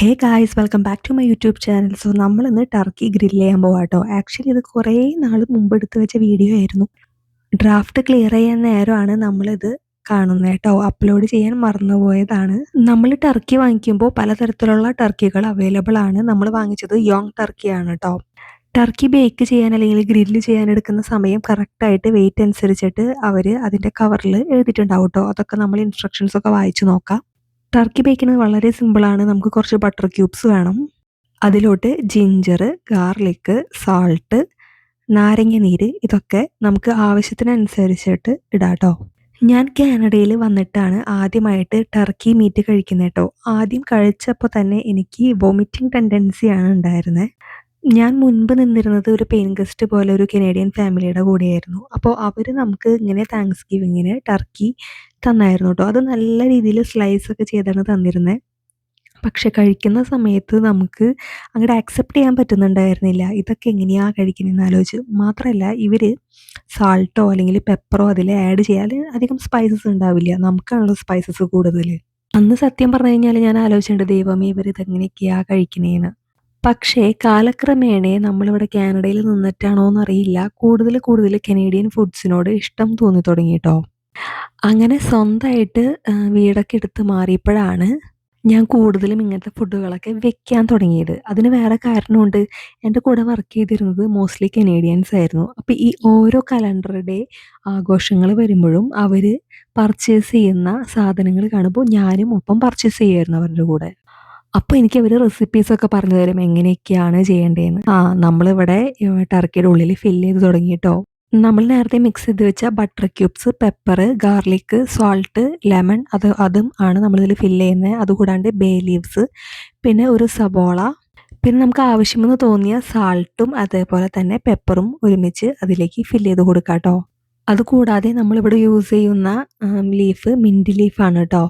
Hey guys welcome back to my YouTube channel so നമ്മളിന്ന് turkey grill ചെയ്യാൻ പോകാം കേട്ടോ ആക്ച്വലി ഇത് കുറേ നാൾ മുമ്പ് എടുത്ത് വെച്ച വീഡിയോ ആയിരുന്നു. ഡ്രാഫ്റ്റ് ക്ലിയർ ചെയ്യാൻ നേരമാണ് നമ്മളിത് കാണുന്നത് കേട്ടോ. അപ്ലോഡ് ചെയ്യാൻ മറന്നുപോയതാണ്. നമ്മൾ ടർക്കി വാങ്ങിക്കുമ്പോൾ പലതരത്തിലുള്ള ടർക്കികൾ അവൈലബിൾ ആണ്. നമ്മൾ വാങ്ങിച്ചത് യോങ് ടർക്കിയാണ് കേട്ടോ ടർക്കി ബേക്ക് ചെയ്യാൻ അല്ലെങ്കിൽ ഗ്രില്ല് ചെയ്യാൻ എടുക്കുന്ന സമയം കറക്റ്റായിട്ട് വെയിറ്റ് അനുസരിച്ചിട്ട് അവർ അതിന്റെ കവറിൽ എഴുതിയിട്ടുണ്ടാവും കേട്ടോ അതൊക്കെ നമ്മൾ ഇൻസ്ട്രക്ഷൻസ് ഒക്കെ വായിച്ചു നോക്കാം. ടർക്കി ബേക്കിന് വളരെ സിമ്പിളാണ് നമുക്ക് കുറച്ച് ബട്ടർ ക്യൂബ്സ് വേണം. അതിലോട്ട് ജിഞ്ചർ ഗാർലിക്ക് സാൾട്ട് നാരങ്ങ നീര് ഇതൊക്കെ നമുക്ക് ആവശ്യത്തിനനുസരിച്ചിട്ട് ഇടാം കേട്ടോ ഞാൻ കാനഡയിൽ വന്നിട്ടാണ് ആദ്യമായിട്ട് ടർക്കി മീറ്റ് കഴിക്കുന്നത് കേട്ടോ ആദ്യം കഴിച്ചപ്പോൾ തന്നെ എനിക്ക് വോമിറ്റിംഗ് ടെൻഡൻസിയാണ് ഉണ്ടായിരുന്നത് ഞാൻ മുൻപ് നിന്നിരുന്നത് ഒരു പെയിൻ ഗസ്റ്റ് പോലെ ഒരു കനേഡിയൻ ഫാമിലിയുടെ കൂടെയായിരുന്നു. അപ്പോൾ അവർ നമുക്ക് ഇങ്ങനെ താങ്ക്സ് ഗിവിങ്ങിന് ടർക്കി തന്നായിരുന്നു കേട്ടോ അത് നല്ല രീതിയിൽ സ്ലൈസ് ഒക്കെ ചെയ്താണ് തന്നിരുന്നത് പക്ഷെ കഴിക്കുന്ന സമയത്ത് നമുക്ക് അങ്ങോട്ട് ആക്സെപ്റ്റ് ചെയ്യാൻ പറ്റുന്നുണ്ടായിരുന്നില്ല. ഇതൊക്കെ എങ്ങനെയാണ് കഴിക്കുന്നതെന്ന് ആലോചിച്ച്. മാത്രമല്ല ഇവർ സാൾട്ടോ അല്ലെങ്കിൽ പെപ്പറോ അതിൽ ആഡ് ചെയ്യാൻ അധികം സ്പൈസസ് ഉണ്ടാവില്ല. നമുക്കാണല്ലോ സ്പൈസസ് കൂടുതൽ. അന്ന് സത്യം പറഞ്ഞു കഴിഞ്ഞാൽ ഞാൻ ആലോചിച്ചിട്ടുണ്ട് ദൈവമേ ഇവർ ഇതെങ്ങനെയൊക്കെയാണ് കഴിക്കുന്നതെന്ന് പക്ഷേ കാലക്രമേണ നമ്മളിവിടെ കാനഡയിൽ നിന്നിട്ടാണോ എന്നറിയില്ല കൂടുതൽ കൂടുതൽ കനേഡിയൻ ഫുഡ്സിനോട് ഇഷ്ടം തോന്നി തുടങ്ങി കേട്ടോ അങ്ങനെ സ്വന്തമായിട്ട് വീടൊക്കെ എടുത്ത് മാറിയപ്പോഴാണ് ഞാൻ കൂടുതലും ഇങ്ങനത്തെ ഫുഡുകളൊക്കെ വെക്കാൻ തുടങ്ങിയത്. അതിന് വേറെ കാരണമുണ്ട്. എന്റെ കൂടെ വർക്ക് ചെയ്തിരുന്നത് മോസ്റ്റ്ലി കനേഡിയൻസ് ആയിരുന്നു. അപ്പോൾ ഈ ഓരോ കലണ്ടർ ഡേ ആഘോഷങ്ങൾ വരുമ്പോഴും അവർ പർച്ചേസ് ചെയ്യുന്ന സാധനങ്ങൾ കാണുമ്പോൾ ഞാനും ഒപ്പം പർച്ചേസ് ചെയ്യുമായിരുന്നു അവരുടെ കൂടെ. അപ്പോൾ എനിക്ക് അവർ റെസിപ്പീസൊക്കെ പറഞ്ഞു തരും എങ്ങനെയൊക്കെയാണ് ചെയ്യേണ്ടതെന്ന്. ആ നമ്മളിവിടെ ടർക്കിയുടെ ഉള്ളിൽ ഫില്ല് ചെയ്ത് തുടങ്ങിയിട്ടോ നമ്മൾ നേരത്തെ മിക്സ് ചെയ്ത് വെച്ച butter cubes pepper garlic salt lemon അത് അതും ആണ് നമ്മളിതിൽ ഫില്ല് ചെയ്യുന്നത്. അതുകൂടാണ്ട് ബേ ലീവ്സ് പിന്നെ ഒരു സബോള പിന്നെ നമുക്ക് ആവശ്യമെന്ന് തോന്നിയ സാൾട്ടും അതേപോലെ തന്നെ പെപ്പറും ഒരുമിച്ച് അതിലേക്ക് ഫില്ല് ചെയ്ത് കൊടുക്കാം കേട്ടോ അതുകൂടാതെ നമ്മളിവിടെ യൂസ് ചെയ്യുന്ന ലീഫ് മിന്റ് ലീഫാണ് കേട്ടോ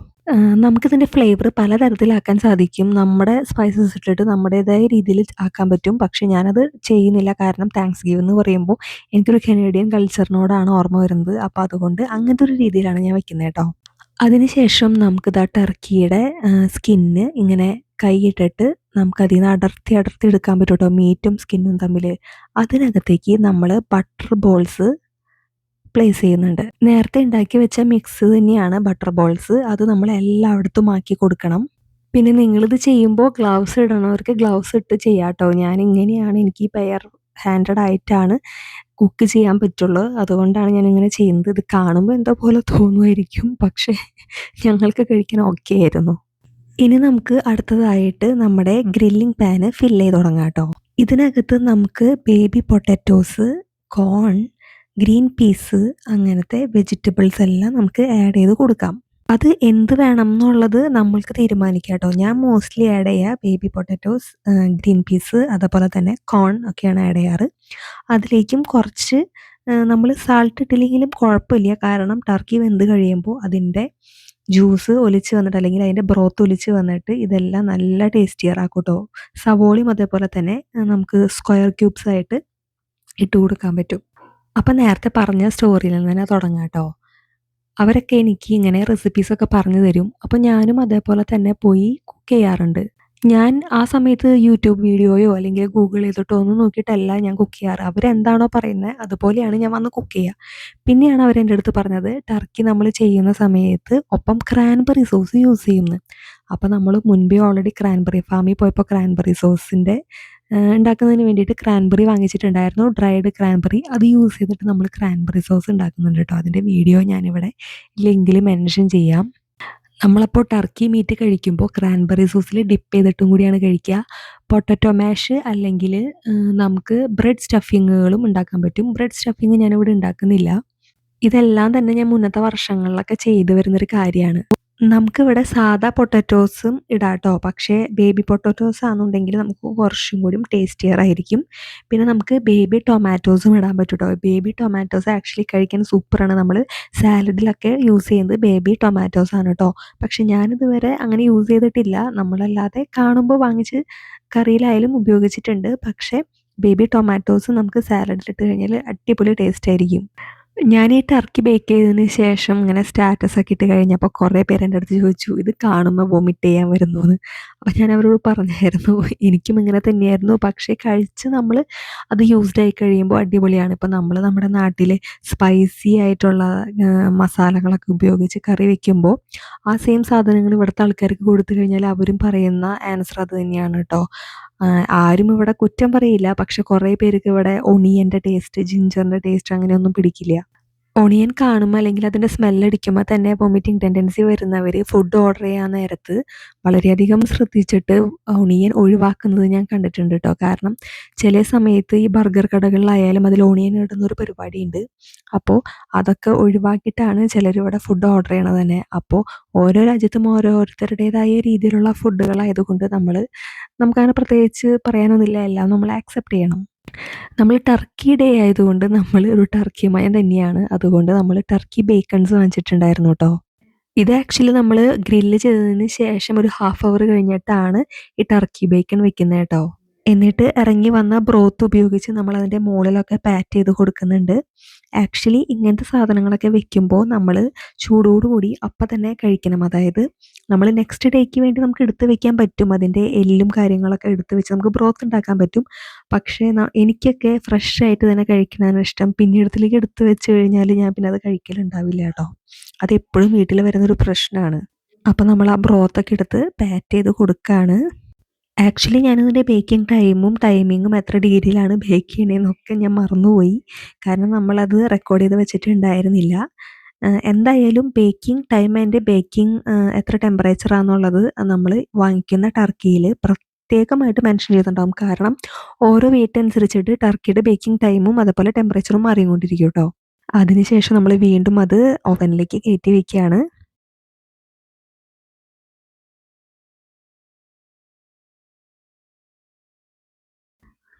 നമുക്കിതിന്റെ ഫ്ലേവർ പലതരത്തിലാക്കാൻ സാധിക്കും. നമ്മുടെ സ്പൈസസ് ഇട്ടിട്ട് നമ്മുടേതായ രീതിയിൽ ആക്കാൻ പറ്റും. പക്ഷെ ഞാനത് ചെയ്യുന്നില്ല. കാരണം താങ്ക്സ് ഗീവ് എന്ന് പറയുമ്പോൾ എനിക്കൊരു കനേഡിയൻ കൾച്ചറിനോടാണ് ഓർമ്മ വരുന്നത്. അപ്പോൾ അതുകൊണ്ട് അങ്ങനത്തെ ഒരു രീതിയിലാണ് ഞാൻ വെക്കുന്നത് കേട്ടോ. അതിനുശേഷം നമുക്കിതാ ടർക്കിയുടെ സ്കിന്ന് ഇങ്ങനെ കൈയിട്ടിട്ട് നമുക്കതിൽ നിന്ന് അടർത്തി അടർത്തി എടുക്കാൻ പറ്റും കേട്ടോ. മീറ്റും സ്കിന്നും തമ്മിൽ അതിനകത്തേക്ക് നമ്മൾ ബട്ടർ ബോൾസ് പ്ലേസ് ചെയ്യുന്നുണ്ട്. നേരത്തെ ഉണ്ടാക്കി വെച്ച മിക്സ് തന്നെയാണ് ബട്ടർ ബോൾസ് അത് നമ്മൾ എല്ലായിടത്തും ആക്കി കൊടുക്കണം. പിന്നെ നിങ്ങളിത് ചെയ്യുമ്പോൾ ഗ്ലൗസ് ഇടണവർക്ക് ഗ്ലൗസ് ഇട്ട് ചെയ്യാം കേട്ടോ ഞാൻ ഇങ്ങനെയാണ് എനിക്ക് പെയർ ഹാൻഡഡ് ആയിട്ടാണ് കുക്ക് ചെയ്യാൻ പറ്റുള്ളൂ. അതുകൊണ്ടാണ് ഞാൻ ഇങ്ങനെ ചെയ്യുന്നത്. ഇത് കാണുമ്പോൾ എന്തോ പോലെ തോന്നുമായിരിക്കും. പക്ഷേ ഞങ്ങൾക്ക് കഴിക്കാൻ ഓക്കെ ആയിരുന്നു. ഇനി നമുക്ക് അടുത്തതായിട്ട് നമ്മുടെ ഗ്രില്ലിംഗ് പാന് ഫില്ല് ചെയ്ത് തുടങ്ങാം കേട്ടോ. ഇതിനകത്ത് നമുക്ക് baby potatoes corn green peas അങ്ങനത്തെ വെജിറ്റബിൾസ് എല്ലാം നമുക്ക് ആഡ് ചെയ്ത് കൊടുക്കാം. അത് എന്ത് വേണം എന്നുള്ളത് നമ്മൾക്ക് തീരുമാനിക്കാം കേട്ടോ ഞാൻ മോസ്റ്റ്ലി ആഡ് ചെയ്യുക ബേബി പൊട്ടാറ്റോസ് ഗ്രീൻ പീസ് അതേപോലെ തന്നെ കോൺ ഒക്കെയാണ് ആഡ് ചെയ്യാറ്. അതിലേക്കും കുറച്ച് നമ്മൾ സാൾട്ട് ഇട്ടില്ലെങ്കിലും കുഴപ്പമില്ല. കാരണം ടർക്കി വെന്ത് കഴിയുമ്പോൾ അതിന്റെ ജ്യൂസ് ഒലിച്ച് വന്നിട്ട് അല്ലെങ്കിൽ അതിന്റെ ബ്രോത്ത് ഒലിച്ച് വന്നിട്ട് ഇതെല്ലാം നല്ല ടേസ്റ്റിയറാക്കും കേട്ടോ. സവോളയും അതേപോലെ തന്നെ നമുക്ക് സ്ക്വയർ ക്യൂബ്സ് ആയിട്ട് ഇട്ട് കൊടുക്കാൻ പറ്റും. അപ്പം നേരത്തെ പറഞ്ഞ സ്റ്റോറിയിൽ നിന്ന് തന്നെ തുടങ്ങാം കേട്ടോ. അവരൊക്കെ എനിക്ക് ഇങ്ങനെ റെസിപ്പീസൊക്കെ പറഞ്ഞു തരും. അപ്പോൾ ഞാനും അതേപോലെ തന്നെ പോയി കുക്ക് ചെയ്യാറുണ്ട്. ഞാൻ ആ സമയത്ത് യൂട്യൂബ് വീഡിയോയോ അല്ലെങ്കിൽ ഗൂഗിൾ ചെയ്തിട്ടോ ഒന്നും നോക്കിയിട്ടല്ല ഞാൻ കുക്ക് ചെയ്യാറ്. അവരെന്താണോ പറയുന്നത് അതുപോലെയാണ് ഞാൻ വന്ന് കുക്ക് ചെയ്യുക. പിന്നെയാണ് അവരെന്റെ അടുത്ത് പറഞ്ഞത് ടർക്കി നമ്മൾ ചെയ്യുന്ന സമയത്ത് ഒപ്പം ക്രാൻബെറി സോസ് യൂസ് ചെയ്യുന്നു. അപ്പോൾ നമ്മൾ മുൻപേ ഓൾറെഡി ക്രാൻബെറി ഫാമിൽ പോയപ്പോൾ ക്രാൻബെറി സോസിന്റെ ഉണ്ടാക്കുന്നതിന് വേണ്ടിയിട്ട് ക്രാൻബെറി വാങ്ങിച്ചിട്ടുണ്ടായിരുന്നു. ഡ്രൈഡ് ക്രാൻബെറി അത് യൂസ് ചെയ്തിട്ട് നമ്മൾ ക്രാൻബെറി സോസ് ഉണ്ടാക്കുന്നുണ്ട് കേട്ടോ. അതിന്റെ വീഡിയോ ഞാനിവിടെ ലിങ്കിൽ മെൻഷൻ ചെയ്യാം. നമ്മളപ്പോൾ ടർക്കി മീറ്റ് കഴിക്കുമ്പോൾ ക്രാൻബെറി സോസിൽ ഡിപ്പ് ചെയ്തിട്ടും കൂടിയാണ് കഴിക്കുക. പൊട്ടറ്റോ മാഷ് അല്ലെങ്കിൽ നമുക്ക് ബ്രെഡ് സ്റ്റഫിങ്ങുകളും ഉണ്ടാക്കാൻ പറ്റും. ബ്രെഡ് സ്റ്റഫിങ് ഞാനിവിടെ ഉണ്ടാക്കുന്നില്ല. ഇതെല്ലാം തന്നെ ഞാൻ മുന്നത്തെ വർഷങ്ങളിലൊക്കെ ചെയ്തു വരുന്നൊരു കാര്യമാണ്. നമുക്കിവിടെ സാധാ പൊട്ടറ്റോസും ഇടാം കേട്ടോ പക്ഷേ ബേബി പൊട്ടറ്റോസ് ആണെന്നുണ്ടെങ്കിൽ നമുക്ക് കുറച്ചും കൂടി ടേസ്റ്റിയർ ആയിരിക്കും. പിന്നെ നമുക്ക് ബേബി ടൊമാറ്റോസും ഇടാൻ പറ്റും കേട്ടോ ബേബി ടൊമാറ്റോസ് ആക്ച്വലി കഴിക്കാൻ സൂപ്പറാണ് നമ്മൾ സാലഡിലൊക്കെ യൂസ് ചെയ്യുന്നത് ബേബി ടൊമാറ്റോസ് ആണ് കേട്ടോ പക്ഷെ ഞാനിതുവരെ അങ്ങനെ യൂസ് ചെയ്തിട്ടില്ല. നമ്മളല്ലാതെ കാണുമ്പോൾ വാങ്ങിച്ച് കറിയിലായാലും ഉപയോഗിച്ചിട്ടുണ്ട്. പക്ഷേ ബേബി ടൊമാറ്റോസ് നമുക്ക് സാലഡിലിട്ട് കഴിഞ്ഞാൽ അടിപൊളി ടേസ്റ്റ് ആയിരിക്കും. ഞാൻ ഈ ടർക്കി ബേക്ക് ചെയ്തതിന് ശേഷം ഇങ്ങനെ സ്റ്റാറ്റസ് ഒക്കെ ഇട്ട് കഴിഞ്ഞപ്പോൾ കുറേ പേര് എന്റെ അടുത്ത് ചോദിച്ചു ഇത് കാണുമ്പോൾ വൊമിറ്റ് ചെയ്യാൻ വരുന്നു എന്ന് അപ്പോൾ ഞാൻ അവരോട് പറഞ്ഞായിരുന്നു എനിക്കും ഇങ്ങനെ തന്നെയായിരുന്നു പക്ഷേ കഴിച്ച് നമ്മൾ അത് യൂസ്ഡ് ആയി കഴിയുമ്പോൾ അടിപൊളിയാണ്. ഇപ്പോൾ നമ്മൾ നമ്മുടെ നാട്ടിൽ സ്പൈസി ആയിട്ടുള്ള മസാലകളൊക്കെ ഉപയോഗിച്ച് കറി വെക്കുമ്പോൾ ആ സെയിം സാധനങ്ങൾ ഇവിടുത്തെ ആൾക്കാർക്ക് കൊടുത്തു കഴിഞ്ഞാൽ അവരും പറയുന്ന ആൻസർ അത് തന്നെയാണ് കേട്ടോ ആരും ഇവിടെ കുറ്റം പറയില്ല. പക്ഷെ കുറേ പേർക്ക് ഇവിടെ ഒണിയന്റെ ടേസ്റ്റ് ജിഞ്ചറിന്റെ ടേസ്റ്റ് അങ്ങനെയൊന്നും പിടിക്കില്ല. ഒണിയൻ കാണുമ്പോൾ അല്ലെങ്കിൽ അതിന്റെ സ്മെല്ലടിക്കുമ്പോൾ തന്നെ വൊമിറ്റിംഗ് ടെൻഡൻസി വരുന്നവർ ഫുഡ് ഓർഡർ ചെയ്യാൻ നേരത്ത് വളരെയധികം ശ്രദ്ധിച്ചിട്ട് ഒണിയൻ ഒഴിവാക്കുന്നത് ഞാൻ കണ്ടിട്ടുണ്ട് കേട്ടോ കാരണം ചില സമയത്ത് ഈ ബർഗർ കടകളിലായാലും അതിൽ ഒണിയൻ ഇടുന്നൊരു പരിപാടിയുണ്ട്. അപ്പോൾ അതൊക്കെ ഒഴിവാക്കിയിട്ടാണ് ചിലർ ഇവിടെ ഫുഡ് ഓർഡർ ചെയ്യണത് തന്നെ. അപ്പോൾ ഓരോ രാജ്യത്തും ഓരോരുത്തരുടേതായ രീതിയിലുള്ള ഫുഡുകളായതുകൊണ്ട് നമ്മൾ നമുക്കങ്ങനെ പ്രത്യേകിച്ച് പറയാനൊന്നുമില്ല. എല്ലാം നമ്മൾ ആക്സെപ്റ്റ് ചെയ്യണം. നമ്മൾ ടർക്കി ഡേ ആയതുകൊണ്ട് നമ്മൾ ഒരു ടർക്കി മയം തന്നെയാണ്. അതുകൊണ്ട് നമ്മൾ ടർക്കി ബേക്കൺസ് വാങ്ങിച്ചിട്ടുണ്ടായിരുന്നു കേട്ടോ ഇത് ആക്ച്വലി നമ്മൾ ഗ്രില്ല് ചെയ്തതിന് ശേഷം ഒരു ഹാഫ് അവർ കഴിഞ്ഞിട്ടാണ് ഈ ടർക്കി ബേക്കൺ വെക്കുന്നത് കേട്ടോ എന്നിട്ട് ഇറങ്ങി വന്ന ബ്രോത്ത് ഉപയോഗിച്ച് നമ്മൾ അതിന്റെ മുകളിലൊക്കെ പാറ്റ് ചെയ്ത് കൊടുക്കുന്നുണ്ട്. ആക്ച്വലി ഇങ്ങനത്തെ സാധനങ്ങളൊക്കെ വെക്കുമ്പോൾ നമ്മൾ ചൂടോടുകൂടി അപ്പം തന്നെ കഴിക്കണം. അതായത് നമ്മൾ നെക്സ്റ്റ് ഡേക്ക് വേണ്ടി നമുക്ക് എടുത്ത് വെക്കാൻ പറ്റും. അതിന്റെ എല്ലും കാര്യങ്ങളൊക്കെ എടുത്ത് വെച്ച് നമുക്ക് ബ്രോത്ത് ഉണ്ടാക്കാൻ പറ്റും. പക്ഷേ എനിക്കൊക്കെ ഫ്രഷ് ആയിട്ട് തന്നെ കഴിക്കണതാണ് ഇഷ്ടം. പിന്നീടത്തിലേക്ക് എടുത്ത് വെച്ച് കഴിഞ്ഞാൽ ഞാൻ പിന്നെ അത് കഴിക്കലുണ്ടാവില്ല കേട്ടോ. അത് എപ്പോഴും വീട്ടിൽ വരുന്നൊരു പ്രശ്നമാണ് അപ്പോൾ നമ്മൾ ആ ബ്രോത്തൊക്കെ എടുത്ത് പാറ്റ് ചെയ്ത് കൊടുക്കുകയാണ് ആക്ച്വലി ഞാനതിന്റെ ബേക്കിംഗ് ടൈമും ടൈമിങ്ങും എത്ര ഡിഗ്രിയിലാണ് ബേക്ക് ചെയ്യണതെന്നൊക്കെ ഞാൻ മറന്നുപോയി. കാരണം നമ്മളത് റെക്കോർഡ് ചെയ്ത് വെച്ചിട്ടുണ്ടായിരുന്നില്ല. എന്തായാലും ബേക്കിംഗ് ടൈം അതിന്റെ ബേക്കിംഗ് എത്ര ടെമ്പറേച്ചറാണെന്നുള്ളത് നമ്മൾ വാങ്ങിക്കുന്ന ടർക്കിയിൽ പ്രത്യേകമായിട്ട് മെൻഷൻ ചെയ്തിട്ടുണ്ടാകും കാരണം ഓരോ വെയിറ്റ് അനുസരിച്ചിട്ട് ടർക്കിയുടെ ബേക്കിംഗ് ടൈമും അതുപോലെ ടെമ്പറേച്ചറും മാറിക്കൊണ്ടിരിക്കും കേട്ടോ അതിനുശേഷം നമ്മൾ വീണ്ടും അത് ഓവനിലേക്ക് കയറ്റി വയ്ക്കുകയാണ്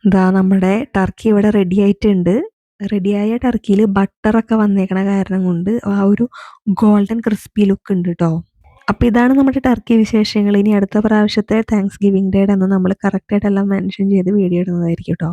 ദാ നമ്മുടെ ടർക്കി ഇവിടെ റെഡി ആയിട്ടുണ്ട്. റെഡിയായ ടർക്കിയിൽ ബട്ടറൊക്കെ വന്നേക്കണ കാരണം കൊണ്ട് ആ ഒരു ഗോൾഡൻ ക്രിസ്പി ലുക്ക് ഉണ്ട് കേട്ടോ അപ്പം ഇതാണ് നമ്മുടെ ടർക്കി വിശേഷങ്ങൾ. ഇനി അടുത്ത പ്രാവശ്യത്തെ താങ്ക്സ് ഗിവിംഗ് ഡേയുടെ അന്ന് നമ്മൾ കറക്റ്റായിട്ടെല്ലാം മെൻഷൻ ചെയ്ത് വീഡിയോ ഇടുന്നതായിരിക്കും കേട്ടോ